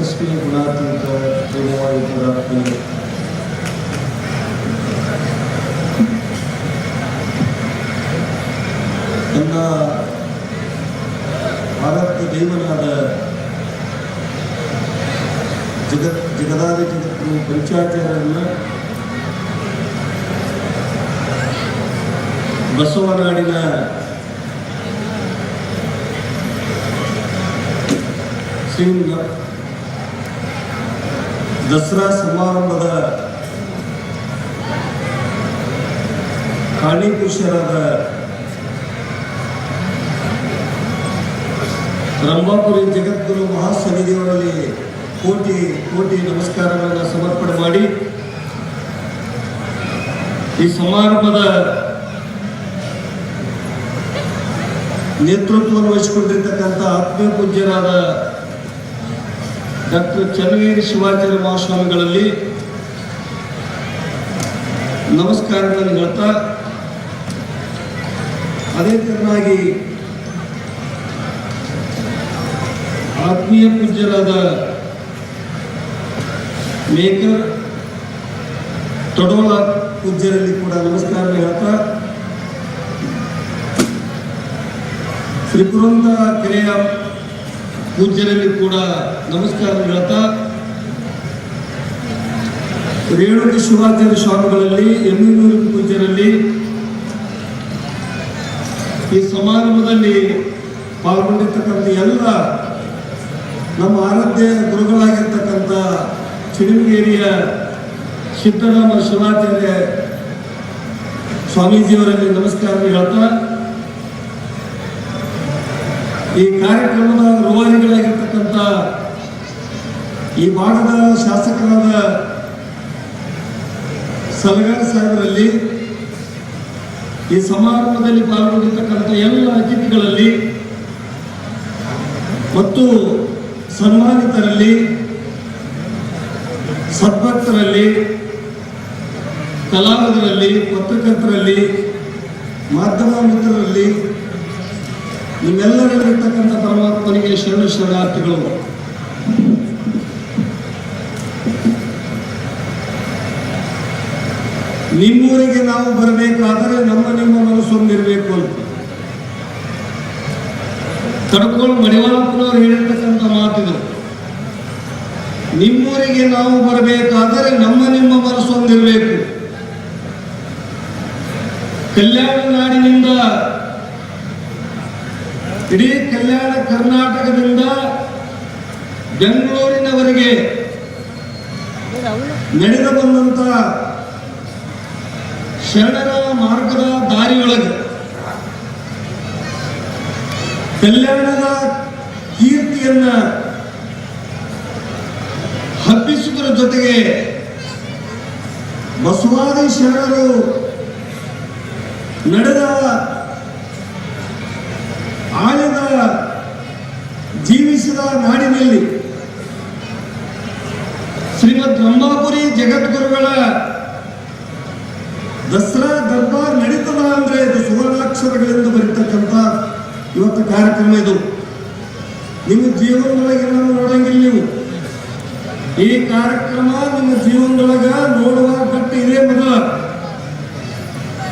ಯಶಸ್ವಿ ಗುಣಾತೀತ ಪ್ರೇಮವಾಯುತರಾತ್ಮನೆ ನನ್ನ ಆರಾಧ್ಯ ದೈವನಾದ ಜಗತ್ ಜಗದಾದಿ ಜಗತ್ತು ಪಂಚಾಚಾರ್ಯರನ್ನ ಬಸವನಾಡಿನ ಶ್ರೀ ನ- ದಸರಾ ಸಮಾರಂಭದ ಕಾಣಿಪುರುಷರಾದ ರಂಭಾಪುರಿ ಜಗದ್ಗುರು ಮಹಾಸನ್ನಿಧಿಯವರಲ್ಲಿ ಕೋಟಿ ಕೋಟಿ ನಮಸ್ಕಾರಗಳನ್ನು ಸಮರ್ಪಣೆ ಮಾಡಿ ಈ ಸಮಾರಂಭದ ನೇತೃತ್ವವನ್ನು ವಹಿಸಿಕೊಂಡಿರ್ತಕ್ಕಂಥ ಆತ್ಮೀಯ ಪೂಜ್ಯರಾದ ಡಾಕ್ಟರ್ ಚನ್ನವೀರ ಶಿವಾಚಾರ್ಯ ಮಹಾಸ್ವಾಮಿಗಳಲ್ಲಿ ನಮಸ್ಕಾರಗಳನ್ನು ಹೇಳ್ತಾ, ಅದೇ ತರನಾಗಿ ಆತ್ಮೀಯ ಪೂಜ್ಯರಾದ ಮೇಕರ್ ತೊಡೋಳ ಪೂಜ್ಯರಲ್ಲಿ ಕೂಡ ನಮಸ್ಕಾರ ಹೇಳ್ತಾ ತ್ರಿಪುರಂದ ಕೆರೆಯ ಪೂಜ್ಯರಲ್ಲಿ ಕೂಡ ನಮಸ್ಕಾರ ಹೇಳ್ತಾ ರೇಣುಕ ಶಿವಾಚಾರ್ಯ ಸ್ವಾಮಿಗಳಲ್ಲಿ ಎಮ್ಮಿನೂರು ಪೂಜ್ಯರಲ್ಲಿ ಈ ಸಮಾರಂಭದಲ್ಲಿ ಪಾಲ್ಗೊಂಡಿರ್ತಕ್ಕಂಥ ಎಲ್ಲ ನಮ್ಮ ಆರಾಧ್ಯ ಗುರುಗಳಾಗಿರ್ತಕ್ಕಂಥ ಚಿಡಿಮಗೇರಿಯ ಸಿದ್ದರಾಮ ಶಿವಾಚಾರ್ಯ ಸ್ವಾಮೀಜಿಯವರಲ್ಲಿ ನಮಸ್ಕಾರ ಹೇಳ್ತಾ ಈ ಕಾರ್ಯಕ್ರಮದ ರೂವಾರಿಗಳಾಗಿರ್ತಕ್ಕಂಥ ಈ ಭಾಗದ ಶಾಸಕರಾದ ಸಲಗಾರ ಸಾಹೇಬರಲ್ಲಿ ಈ ಸಮಾರಂಭದಲ್ಲಿ ಪಾಲ್ಗೊಂಡಿರ್ತಕ್ಕಂಥ ಎಲ್ಲ ಅತಿಥಿಗಳಲ್ಲಿ ಮತ್ತು ಸನ್ಮಾನಿತರಲ್ಲಿ, ಸದ್ಭಕ್ತರಲ್ಲಿ, ಕಲಾವಿದರಲ್ಲಿ, ಪತ್ರಕರ್ತರಲ್ಲಿ, ಮಾಧ್ಯಮ ಮಿತ್ರರಲ್ಲಿ ನಿಮ್ಮೆಲ್ಲರಲ್ಲಿರ್ತಕ್ಕಂಥ ಪರಮಾತ್ಮನಿಗೆ ಶರಣ ಶರಣಾರ್ಥಿಗಳು. ನಿಮ್ಮೂರಿಗೆ ನಾವು ಬರಬೇಕಾದರೆ ನಮ್ಮ ನಿಮ್ಮ ಮನಸ್ಸೊಂದಿರಬೇಕು ಅಂತ. ತಡ್ಕೊಂಡು ಮಡಿವಾಳಪ್ಪನವ್ರು ಹೇಳಿರ್ತಕ್ಕಂಥ ಮಾತಿದು. ನಿಮ್ಮೂರಿಗೆ ನಾವು ಬರಬೇಕಾದರೆ ನಮ್ಮ ನಿಮ್ಮ ಮನಸ್ಸೊಂದಿರಬೇಕು. ಕಲ್ಯಾಣ ನಾಡಿನಿಂದ ಇಡೀ ಕಲ್ಯಾಣ ಕರ್ನಾಟಕದಿಂದ ಬೆಂಗಳೂರಿನವರೆಗೆ ನಡೆದು ಬಂದಂತ ಶರಣರ ಮಾರ್ಗದ ದಾರಿಯೊಳಗೆ ಕಲ್ಯಾಣದ ಕೀರ್ತಿಯನ್ನ ಹಬ್ಬಿಸುವುದರ ಜೊತೆಗೆ ಬಸವಾದಿ ಶರಣರು ನಡೆದ ಆಳಿದ ಜೀವಿಸಿದ ನಾಡಿನಲ್ಲಿ ಶ್ರೀಮದ್ ಬ್ರಹ್ಮಾಪುರಿ ಜಗದ್ಗುರುಗಳ ದಸರಾ ದರ್ಬಾರ್ ನಡೀತದ ಅಂದ್ರೆ ಇದು ಸುವರ್ಣಾಕ್ಷರಗಳಿಂದ ಬರೀತಕ್ಕಂಥ ಇವತ್ತು ಕಾರ್ಯಕ್ರಮ ಇದು. ನಿಮ್ಮ ಜೀವನದೊಳಗೆ ನೋಡಂಗಿಲ್ಲ ನೀವು. ಈ ಕಾರ್ಯಕ್ರಮ ನಿಮ್ಮ ಜೀವನದೊಳಗ ನೋಡುವ ಗಟ್ಟಿ ಇದೇ ಮೊದಲ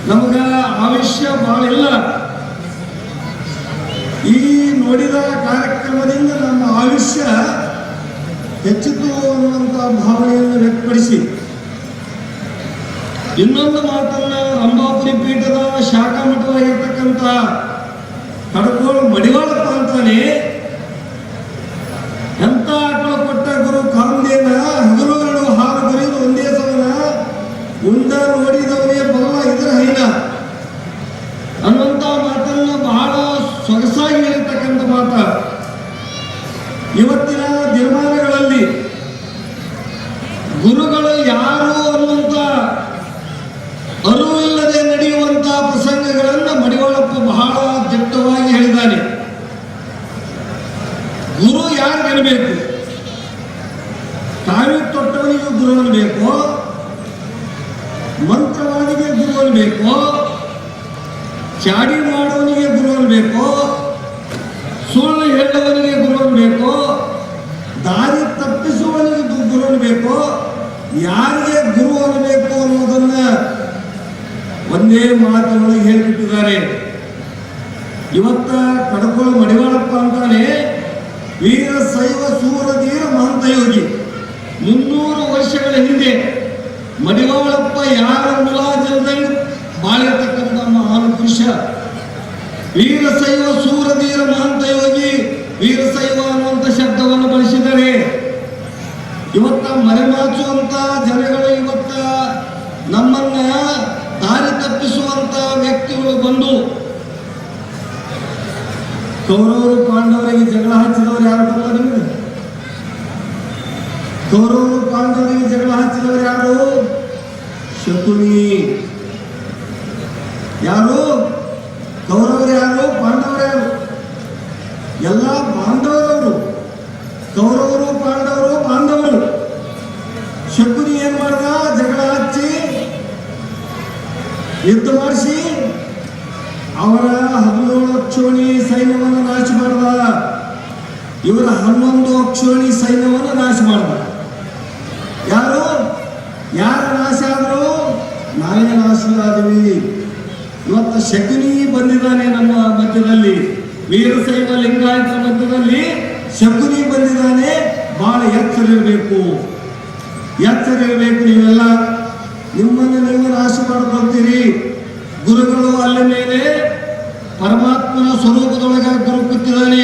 ನಮಗ ಆವಿಷ್ಯ ಬಹಳ ಇಲ್ಲ ಈ ನೋಡಿದ ಕಾರ್ಯಕ್ರಮದಿಂದ ನಮ್ಮ ಆಯುಷ್ಯ ಹೆಚ್ಚಿತು ಅನ್ನುವಂಥ ಭಾವನೆಯನ್ನು ವ್ಯಕ್ತಪಡಿಸಿ. ಇನ್ನೊಂದು ಮಾತನ್ನ ರಂಭಾಪುರಿ ಪೀಠದ ಶಾಖಾ ಮಠವಾಗಿರ್ತಕ್ಕಂಥ ಕಡಕೋಳು ಮಡಿವಾಳಪ್ಪ ಅಂತಾನೆ ಎಂತ ಆಕಳ ಕೊಟ್ಟ ಗುರು ಕಾಮದೇನ ಹಗಲುಗಳು ಹಾಲು ಬರೆಯುವುದು ಒಂದೇ ಸಮನ ಉಂಡ ನೋಡಿದವನೇ ಬಲ್ಲ ಇದರ ಹೈನ ಅನ್ನುವಂಥ ಮಾತನ್ನ ಬಹಳ ಸೊಗಸಾಗಿ ಹೇಳಿರ್ತಕ್ಕಂಥ ಮಾತ ಇವತ್ತಿನ ದಿನಮಾನಗಳಲ್ಲಿ ಗುರುಗಳು ಯಾರು ಅನ್ನುವಂಥ ಅರಿವಿಲ್ಲದೆ ನಡೆಯುವಂತ ಪ್ರಸಂಗಗಳನ್ನು ಮಡಿವಾಳಪ್ಪ ಬಹಳ ದಿಟ್ಟವಾಗಿ ಹೇಳಿದ್ದಾನೆ. ಗುರು ಯಾರು ತಾಯಿ ತೊಟ್ಟವನಿಗೂ ತೊಟ್ಟವನಿಗೆ ಗುರು ಅನ್ಬೇಕು ಮಂತ್ರವಾದಿಗೆ ಗುರುವನ್ನು ಬೇಕೋ ಚಾಡಿ ಮಾಡುವವನಿಗೆ ಗುರುವನ್ನು ಅನ್ಬೇಕು ಸುಳ್ಳು ಹೇಳುವವನಿಗೆ ಗುರು ಅನ್ಬೇಕು ದಾರಿ ತಪ್ಪಿ ಅನ್ನಬೇಕು ಯಾರಿಗೆ ಗುರು ಆಗಬೇಕು ಅನ್ನೋದನ್ನ ಒಂದೇ ಮಾತಿನೊಳಗೆ ಹೇಳ್ಬಿಟ್ಟಿದ್ದಾರೆ. ಇವತ್ತ ಕಡಕೋಳ ಮಡಿವಾಳಪ್ಪ ಅಂತಾನೆ, ವೀರ ಶೈವ ಸೂರಧೀರ ಮಹಂತಯೋಗಿ ಮುನ್ನೂರು ವರ್ಷಗಳ ಹಿಂದೆ ಮಡಿವಾಳಪ್ಪ ಯಾರ ಮುಲಾಜಲದಲ್ಲಿ ಬಾಳಿರ್ತಕ್ಕಂಥ ಮಹಾನ್ ಪುರುಷ ವೀರಸೈವ ಸೂರಧೀರ ಮಹಂತಯೋಗಿ ವೀರಶೈವ ಅನ್ನುವಂಥ ಶಬ್ದವನ್ನು ಬಳಸಿದ್ದಾರೆ ಮರೆಮಾಚುವಂತ ಜನಗಳು ಇವತ್ತ ನಮ್ಮನ್ನ ದಾರಿ ತಪ್ಪಿಸುವಂತ ವ್ಯಕ್ತಿಗಳು ಬಂದು ಕೌರವರು ಪಾಂಡವರಿಗೆ ಜಗಳ ಹಚ್ಚಿದವರು ಯಾರು ಗೊತ್ತಾ ನಿಮಗೆ? ಕೌರವರು ಪಾಂಡವರಿಗೆ ಜಗಳ ಹಚ್ಚಿದವರು ಯಾರು? ಶಕುನಿ. ಯಾರು? ಕೌರವರು ಯಾರು ಎಲ್ಲ ಬಾಂಧವರವರು ಕೌರವರು ಪಾಂಡವರು ಬಾಂಧವರು ಶಕುನಿ ಏನ್ ಮಾಡ್ದ ಜಗಳ ಹಚ್ಚಿ ಯುದ್ಧ ಮಾಡಿಸಿ ಅವರ ಹದಿನೇಳು ಅಕ್ಷೋಣಿ ಸೈನ್ಯವನ್ನು ನಾಶ ಮಾಡ್ದ ಇವರ ಹನ್ನೊಂದು ಅಕ್ಷೋಣಿ ಸೈನ್ಯವನ್ನು ನಾಶ ಮಾಡ್ದ ಯಾರು ಯಾರು ನಾಶ ಆದ್ರು ನಾವೇ ನಾಶ ಇವತ್ತು ಶಕುನಿ ಬಂದಿದ್ದಾನೆ ನಮ್ಮ ಮಧ್ಯದಲ್ಲಿ. ವೀರಶೈವ ಲಿಂಗಾಯತ ಮಧ್ಯದಲ್ಲಿ ಶಕುನಿ ಬಂದಿದ್ದಾನೆ. ಬಹಳ ಎಚ್ಚರಿರಬೇಕು. ಎಚ್ಚರ ಇರಬೇಕು ನೀವೆಲ್ಲ. ನಿಮ್ಮನ್ನು ನೀವು ನಾಶ ಮಾಡ್ಕೊಳ್ತೀರಿ. ಗುರುಗಳು ಅಲ್ಲಿ ಮೇಲೆ ಪರಮಾತ್ಮನ ಸ್ವರೂಪದೊಳಗೆ ಗುರು ಕೂತಿದ್ದಾನೆ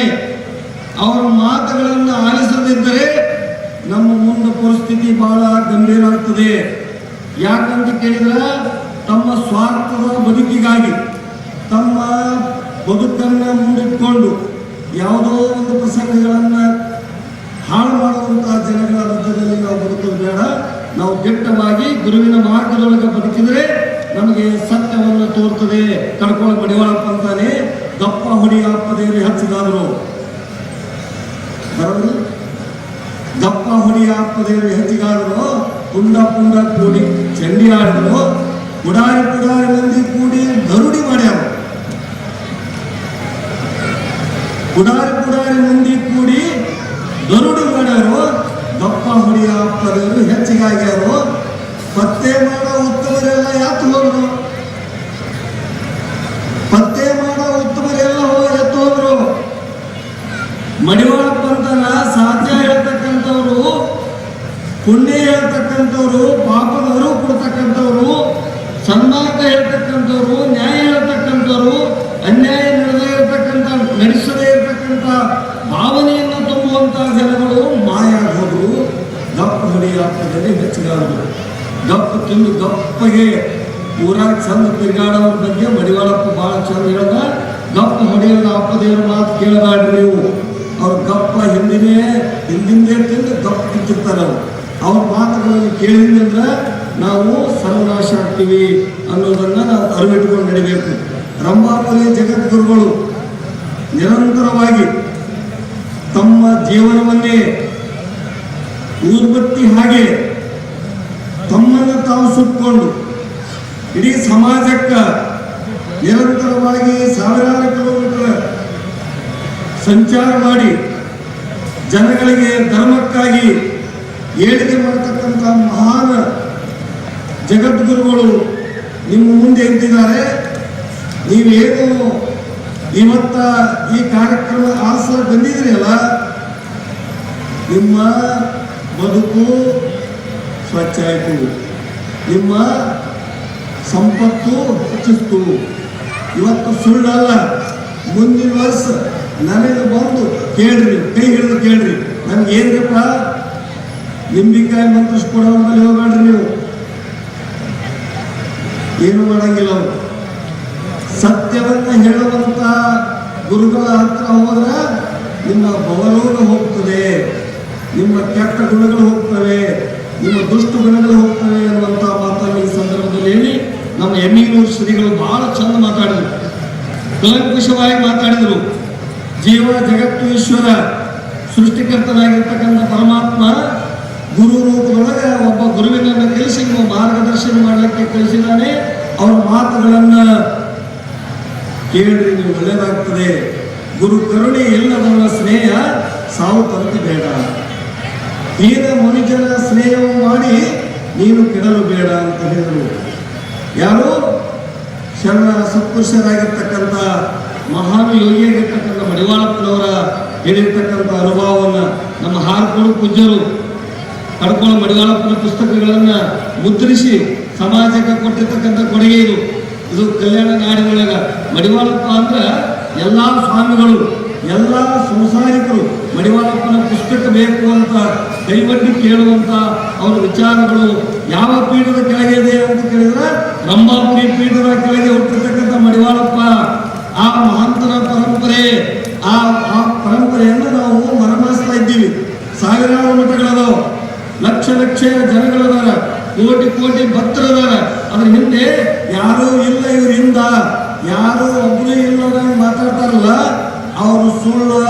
ಅವರ ಮಾತುಗಳನ್ನು ಆಲಿಸದಿದ್ದರೆ ನಮ್ಮ ಮುಂದೆ ಪರಿಸ್ಥಿತಿ ಬಹಳ ಗಂಭೀರ ಆಗ್ತದೆ. ಯಾಕಂತ ಕೇಳಿದ್ರೆ? ತಮ್ಮ ಸ್ವಾರ್ಥದ ಬದುಕಿಗಾಗಿ, ತಮ್ಮ ಬದುಕನ್ನು ಮುಂದಿಟ್ಕೊಂಡು ಯಾವುದೋ ಒಂದು ಪ್ರಸಂಗಗಳನ್ನು ಹಾಳು ಮಾಡುವಂತಹ ಜನಗಳ ಮಧ್ಯದಲ್ಲಿ ನಾವು ಬದುಕೋದು ಬೇಡ. ನಾವು ದಿಟ್ಟವಾಗಿ ಗುರುವಿನ ಮಾರ್ಗದೊಳಗೆ ಬದುಕಿದರೆ ನಮಗೆ ಸತ್ಯವನ್ನು ತೋರ್ತದೆ. ಕಡ್ಕೊಳ ಬಡಿವಾಳಪ್ಪ ಅಂತಾನೆ, ದಪ್ಪ ಹೊಡಿ ದೇವರು ಹಚ್ಚಿದಾದರು. ದಪ್ಪ ಹೊಡಿ ದೇವರು ಹೆಚ್ಚಿಗಾದರು ಪುಂಡ ಪುಂಡ ಕೂಡಿ ಚಂಡಿ ಆಡಿದ್ರು ಪುಡಾರಿ ಪುಡಾರಿ ಮಂದಿ ಕೂಡಿ ಗರುಡಿ ಮಾಡ್ಯಾವ. ಪುಡಾರಿ ಪುಡಾರಿ ಮಂದಿ ಕೂಡಿ ದರುಡಿ ಮಾಡ್ಯಾರು. ದಪ್ಪ ಹೊಡಿಯ ಪದವರು ಹೆಚ್ಚಿಗಾಗ್ಯಾರು ಪತ್ತೆ ಮಾಡೋ ಉತ್ತಮರೆಲ್ಲ ಯಾತು ಹೋದ್ರು ಪತ್ತೆ ಮಾಡೋ ಉತ್ತಮರೆಲ್ಲ ಹೋಗಿ ಎತ್ತು ಹೋದ್ರು ಮಡಿವಾಳಪ್ಪ ಅಂತನ ಸಾಧ್ಯ ಹೇಳ್ತಕ್ಕಂಥವ್ರು, ಪುಣ್ಯ ಹೇಳ್ತಕ್ಕಂಥವ್ರು, ಪಾಪದವರು ಕೊಡ್ತಕ್ಕಂಥವ್ರು ಸನ್ಮಾರ್ಗ ಹೇಳ್ತಕ್ಕಂಥವ್ರು, ನ್ಯಾಯ ಹೇಳ್ತಕ್ಕಂಥವ್ರು, ಅನ್ಯಾಯ ನಡೆದೇ ಇರತಕ್ಕಂಥ, ನಡೆಸದೇ ಇರತಕ್ಕಂಥ ಭಾವನೆಯನ್ನು ತುಂಬುವಂತಹ ಜನಗಳು ಮಾಯ ಹೋದ್ರು ಗಪ್ಪ ಹೊಡೆಯಾಗ್ತದೆ ಹೆಚ್ಚಿಗಾದ್ರು ಗಪ್ಪ ತಿಂದು ಗಪ್ಪಗೆ ಊರಾಗ ಚಂದ ತಿರುಗಾಡೋದ್ರ ಬಗ್ಗೆ ಮಡಿವಾಳಪ್ಪ ಬಹಳ ಚಂದ ಹೇಳ್ದ ಗಪ್ಪ ಹೊಡೆಯೋದ ಅಪ್ಪ ದೇವ್ರ ಮಾತು ಕೇಳಬೇಡ್ರಿ ನೀವು. ಅವ್ರು ಗಪ್ಪ ಹಿಂದಿನೇ, ಹಿಂದಿಂದೇ ತಿಂದು ಗಪ್ಪ ತಿಂತಿರ್ತಾರೆ ಅವ್ರು. ಅವ್ರ ಮಾತುಗಳನ್ನು ಕೇಳಿದ್ರೆ ನಾವು ಸರ್ವನಾಶ ಆಗ್ತೀವಿ ಅನ್ನೋದನ್ನ ನಾವು ಅರಿವಿಟ್ಕೊಂಡು ನಡಿಬೇಕು. ರಂಭಾಪುರಿ ಜಗದ್ಗುರುಗಳು ನಿರಂತರವಾಗಿ ತಮ್ಮ ಜೀವನವನ್ನೇ ಊರ್ಬತ್ತಿ ಹಾಗೆ ತಮ್ಮನ್ನು ತಾವು ಸುತ್ತಕೊಂಡು ಇಡೀ ಸಮಾಜಕ್ಕೆ ನಿರಂತರವಾಗಿ ಸಾವಿರಾರು ಕಿಲೋಮೀಟರ್ ಸಂಚಾರ ಮಾಡಿ ಜನಗಳಿಗೆ ಧರ್ಮಕ್ಕಾಗಿ ಏಳಿಗೆ ಮಾಡತಕ್ಕಂಥ ಮಹಾನ್ ಜಗದ್ಗುರುಗಳು ನಿಮ್ಮ ಮುಂದೆ ಎಂತಿದ್ದಾರೆ ನೀವೇನು ಇವತ್ತ ಈ ಕಾರ್ಯಕ್ರಮ ಆಸರ ಬಂದಿದ್ದೀರಲ್ಲ, ನಿಮ್ಮ ಬದುಕು ಸ್ವಚ್ಛ ಆಯಿತು. ನಿಮ್ಮ ಸಂಪತ್ತು ಹೆಚ್ಚಿಸ್ತು. ಇವತ್ತು ಸುಳ್ಳಲ್ಲ, ಮುಂದಿನ ವರ್ಷ ನನಗೆ ಬಂದು ಕೇಳ್ರಿ ಕೈ ಹಿಡಿದು ಕೇಳ್ರಿ. ನಮ್ಗೆ ಏನ್ರಿಪ್ಪ ನಿಂಬಿಕಾಯಿ ಮಂತ್ರಿಸ್ಕೊಡೋ ಹೋಗ್ಬೇಡ್ರಿ ನೀವು. ಏನು ಮಾಡಂಗಿಲ್ಲ ಅವರು. ಸತ್ಯವನ್ನ ಹೇಳುವಂತ ಗುರುಗಳ ಹತ್ರ ಹೋದ್ರೆ ನಿಮ್ಮ ಭವಲೋಕ ಹೋಗ್ತದೆ, ನಿಮ್ಮ ಕೆಟ್ಟ ಗುಣಗಳು ಹೋಗ್ತವೆ, ನಿಮ್ಮ ದುಷ್ಟು ಗುಣಗಳು ಹೋಗ್ತವೆ ಅನ್ನುವಂತ ಮಾತನ್ನು ಈ ಸಂದರ್ಭದಲ್ಲಿ ಹೇಳಿ ನಮ್ಮ ಎಮ್ಮಿನೂರು ಶ್ರೀಗಳು ಬಹಳ ಚಂದ ಮಾತಾಡಿದ್ರು. ಕಲಂಕುಶವಾಗಿ ಮಾತಾಡಿದರು. ಜೀವ ಜಗತ್ತು ಈಶ್ವರ, ಸೃಷ್ಟಿಕರ್ತನಾಗಿರ್ತಕ್ಕಂಥ ಪರಮಾತ್ಮ ಗುರು ರೂಪದೊಳಗೆ ಒಬ್ಬ ಗುರುವಿನನ್ನು ಕಲಿಸಿ ಮಾರ್ಗದರ್ಶನ ಮಾಡಲಿಕ್ಕೆ ಕಲಿಸಿದ್ದಾನೆ. ಮಾತುಗಳನ್ನ ಕೇಳ್ರಿ ನೀವು ಒಳ್ಳೇದಾಗ್ತದೆ. ಗುರು ಕರುಣೆ ಇಲ್ಲದವರ ಸ್ನೇಹ ಸಾವು ತರಕೆ ಬೇಡ. ಹೀನ ಮನುಜನ ಸ್ನೇಹವು ಮಾಡಿ ನೀನು ಕೆಡಲು ಬೇಡ ಅಂತ ಹೇಳಿದರು. ಯಾರು? ಶರಣ ಸತ್ಪುರುಷರಾಗಿರ್ತಕ್ಕಂಥ ಮಹಾನ್ ಯೋಗಿಯಾಗಿರ್ತಕ್ಕಂಥ ಮಡಿವಾಳಪ್ಪನವರ ಹೇಳಿರ್ತಕ್ಕಂಥ ಅನುಭವವನ್ನು ನಮ್ಮ ಹಾರ್ಕೊಂಡು ಪೂಜ್ಯರು ಕಡ್ಕೊಳ್ಳೋ ಮಡಿವಾಳಪ್ಪನ ಪುಸ್ತಕಗಳನ್ನು ಮುದ್ರಿಸಿ ಸಮಾಜಕ್ಕೆ ಕೊಟ್ಟಿರ್ತಕ್ಕಂಥ ಕೊಡುಗೆ ಇದು ಇದು ಕಲ್ಯಾಣ ನಾಡಿನೊಳಗ ಮಡಿವಾಳಪ್ಪ ಅಂದ್ರೆ ಎಲ್ಲ ಸ್ವಾಮಿಗಳು, ಎಲ್ಲ ಸಂಸಾರಿಕರು ಮಡಿವಾಳಪ್ಪನ ಪುಸ್ತಕ ಬೇಕು ಅಂತ ಕೈವಡ್ಡಿ ಕೇಳುವಂತ ಅವರ ವಿಚಾರಗಳು ಯಾವ ಪೀಠದ ಕೆಳಗೆ ಇದೆ ಅಂತ ಕೇಳಿದ್ರೆ ರಂಭಾಪುರಿ ಪೀಠದ ಕೆಳಗೆ ಹುಟ್ಟಿರ್ತಕ್ಕಂಥ ಮಡಿವಾಳಪ್ಪ. ಆ ಮಹಾಂತರ ಪರಂಪರೆ, ಆ ಆ ಪರಂಪರೆಯನ್ನು ನಾವು ಮರಮಾಸ್ತಾ ಇದ್ದೀವಿ. ಸಾವಿರಾರು ಮಠಗಳದಾವ, ಲಕ್ಷ ಲಕ್ಷ ಜನಗಳದಾರ. ಕೋಟಿ ಕೋಟಿ ಭಕ್ತರದಾರ. ಅದ್ರ ಹಿಂದೆ ಯಾರೂ ಇಲ್ಲ ಇವ್ರ ಹಿಂದ ಯಾರು ಒಬ್ರು ಇಲ್ಲದ ಮಾತಾಡ್ತಾರಲ್ಲ, ಅವರು ಸುಳ್ಳು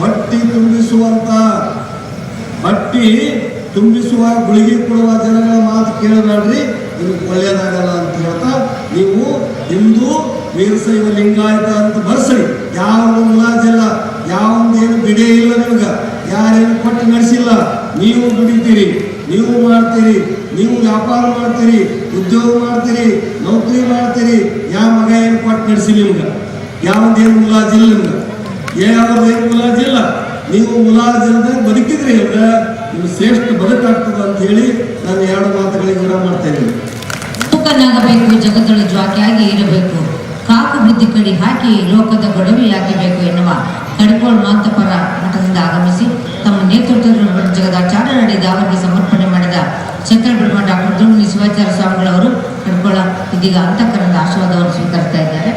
ಬಟ್ಟಿ ತುಂಬಿಸುವಂತ, ಬಟ್ಟಿ ತುಂಬಿಸುವ ಗುಳಿಗೆ ಕೊಡುವ ಜನಗಳ ಮಾತು ಕೇಳಬೇಡ್ರಿ. ಇದು ಒಳ್ಳೆಯದಾಗಲ್ಲ ಅಂತ ಹೇಳ್ತಾ, ನೀವು ಹಿಂದೂ ವೀರಶೈವ ಲಿಂಗಾಯತ ಅಂತ ಬರ್ಸ್ರಿ ಯಾವ ಮುಲಾಜಿಲ್ಲ ಯಾವೊಂದೇನು ಬಿಡೇ ಇಲ್ಲ ನಿಮ್ಗೆ. ಯಾರೇನು ಕೊಟ್ಟು ನಡೆಸಿಲ್ಲ, ನೀವು ದುಡಿತೀರಿ. ನೀವು ಮಾಡ್ತೀರಿ, ನೀವು ವ್ಯಾಪಾರ ಮಾಡ್ತೀರಿ, ಉದ್ಯೋಗ ಮಾಡ್ತೀರಿ, ನೌಕರಿ ಮಾಡ್ತೀರಿ ಯಾವ ಮಗ ಏನು ಕೊಟ್ಟು ನಡೆಸಿ ನಿಮ್ಗೆ? ಯಾವ್ದೇನು ಮುಲಾಜಿಲ್ಲ ನಿಮ್ಗೆ? ಯಾವ್ದೇನು ಮುಲಾಜಿಲ್ಲ ನೀವು ಮುಲಾಜಿಲ್ಲದೆ ಬದುಕಿದ್ರಿ ಅಂದ್ರೆ ನಿಮ್ಗೆ ಶ್ರೇಷ್ಠ ಬದುಕಾಗ್ತದೆ ಅಂತ ಹೇಳಿ ನಾನು ಎರಡು ಮಾತುಗಳಿಗೆ ವಿರಾಮ ಮಾಡ್ತಾ ಇದ್ದೀನಿ. ಮೂಕನಾಗಬೇಕು ಜಗತ್ತೊಳು ಜ್ವಾಕಿಯಾಗಿ ಇರಬೇಕು. ಕಾಕು ಬುದ್ಧಿ ಕಡಿ ಹಾಕಿ ಲೋಕದ ಗೊಡವೆಯಾಗಬೇಕು ಎನ್ನುವ ಕಡಿಕೋಳ್ ಮಾತಪರ ಮಠದಿಂದ ಆಗಮಿಸಿ ತಮ್ಮ ನೇತೃತ್ವದ ಜಗದಾಚಾರ್ಯ ನಡೆದ ಅವರಿಗೆ ಸಮರ್ಪಣೆ ಛತ್ರ ಬ್ರಹ್ಮ ಡಾಕ್ಟರ್ ದುಂಡಿ ಶಿವಾಚಾರ್ಯ ಸ್ವಾಮಿಗಳವರು ಕಡ್ಕೋಳ ಇದೀಗ ಅಂತಃಕರಣದ ಆಶೀರ್ವಾದವನ್ನು ಸ್ವೀಕರಿಸ್ತಾ ಇದ್ದಾರೆ.